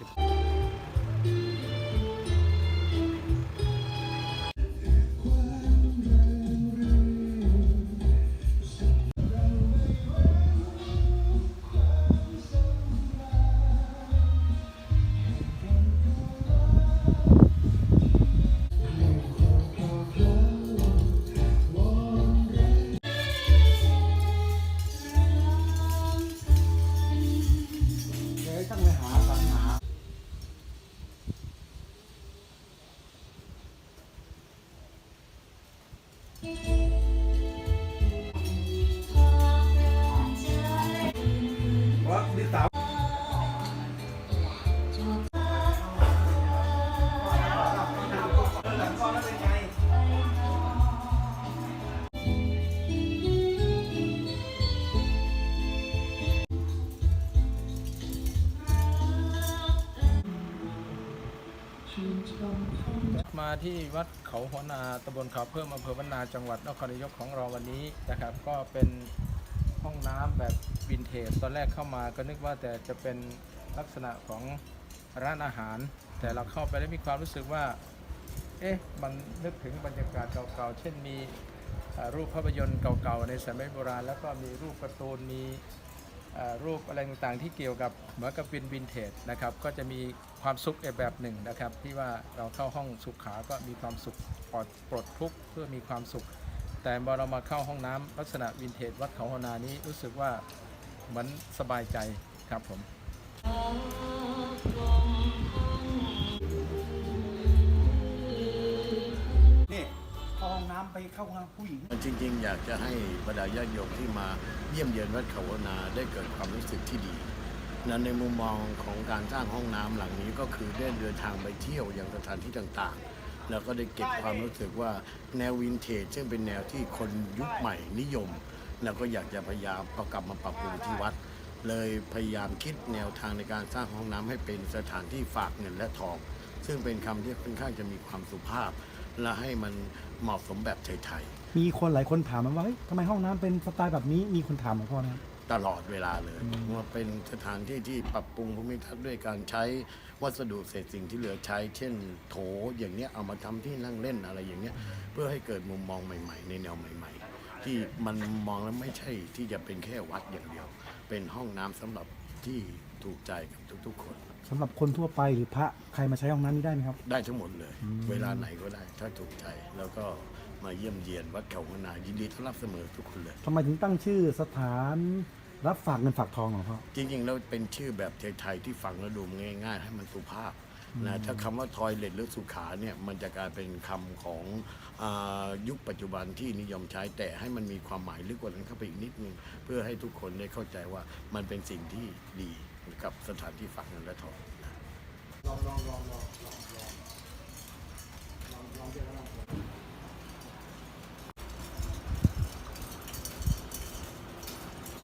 market. มาที่วัดเขาหัวนาตำบลเขาเพิ่มอำเภอบ้านนาจังหวัดนครนายกของเราวันนี้นะครับ ก็เป็นห้องน้ำแบบวินเทจตอนแรกเข้ามาก็นึกว่าแต่จะเป็นลักษณะของร้านอาหาร แต่เราเข้าไปแล้วมีความรู้สึกว่า เอ๊ะมันนึกถึงบรรยากาศเก่าๆ เช่นมีรูปภาพยนตร์เก่าๆ ในสมัยโบราณ แล้วก็มีรูปการ์ตูนมี รูปอะไรต่างๆที่เกี่ยวกับเหมือนกับเป็นวินเทจนะครับก็จะมีความสุขแบบหนึ่งนะครับ ที่ว่าเราเข้าห้องสุขา ก็มีความสุขปลอดปลดทุกข์เพื่อมีความสุข แต่พอเรามาเข้าห้องน้ำลักษณะวินเทจวัดเขาหนานี้รู้สึกว่าเหมือนสบายใจครับผม เข้าห้องผู้หญิง จริง ๆ อยากจะให้บรรดาญาติโยมที่มาเยี่ยมเยือนวัดเขาวนาได้เกิดความรู้สึกที่ดีนั้นในมุมมองของการสร้างห้องน้ำหลังนี้ก็คือได้เดินทางไปเที่ยวอยังสถานที่ต่างๆ แล้วก็ได้เก็บความรู้สึกว่าแนววินเทจซึ่งเป็นแนวที่คนยุคใหม่นิยม แล้วก็อยากจะพยายามเอากลับมาปรับปรุงที่วัด เลยพยายามคิดแนวทางในการสร้างห้องน้ำให้เป็นสถานที่ฝากเงินและทอง ซึ่งเป็นคำที่ค่อนข้างจะมีความสุภาพ และให้มันเหมาะสมแบบไทยๆมีคนหลายคนถามมาว่าเฮ้ยทำไมห้องน้ำเป็นสไตล์แบบนี้มีคนถามมาพ่อนะครับตลอดเวลาเลยว่าเป็นสถานที่ที่ปรับปรุงภูมิทัศน์ด้วยการใช้วัสดุเศษสิ่งที่เหลือใช้ เช่น โถอย่างเนี้ยเอามาทำที่นั่งเล่นอะไรอย่างเงี้ยเพื่อให้เกิดมุมมองใหม่ ๆ ในแนวใหม่ ๆ ที่มันมองแล้วไม่ใช่ที่จะเป็นแค่วัดอย่างเดียว เป็นห้องน้ำสำหรับที่ถูกใจกับทุกๆคน สำหรับคนทั่วไปหรือพระใครมาใช้ห้องน้ำนี้ได้ไหมครับ ได้ทั้งหมดเลยเวลาไหนก็ได้ ถ้าถูกใจ แล้วก็มาเยี่ยมเยียนวัดเขาพนายินดีต้อนรับเสมอทุกคนเลย ทำไมถึงตั้งชื่อสถานรับฝากเงินฝากทองเหรอพ่อ จริงๆแล้วเป็นชื่อแบบไทยๆที่ฟังแล้วดูง่าย ๆ ให้มันสุภาพนะถ้าคำว่าทอยเลทหรือสุขาเนี่ยมันจะกลายเป็นคำของอายุคปัจจุบันที่นิยมใช้แต่ให้มันมีความหมายลึกกว่านั้นเข้าไปอีกนิดนึง เพื่อให้ทุกคนได้เข้าใจว่ามันเป็นสิ่งที่ดี กับสถานที่ฝากเงินและถอนลองลองลองลองลองลองลองลอง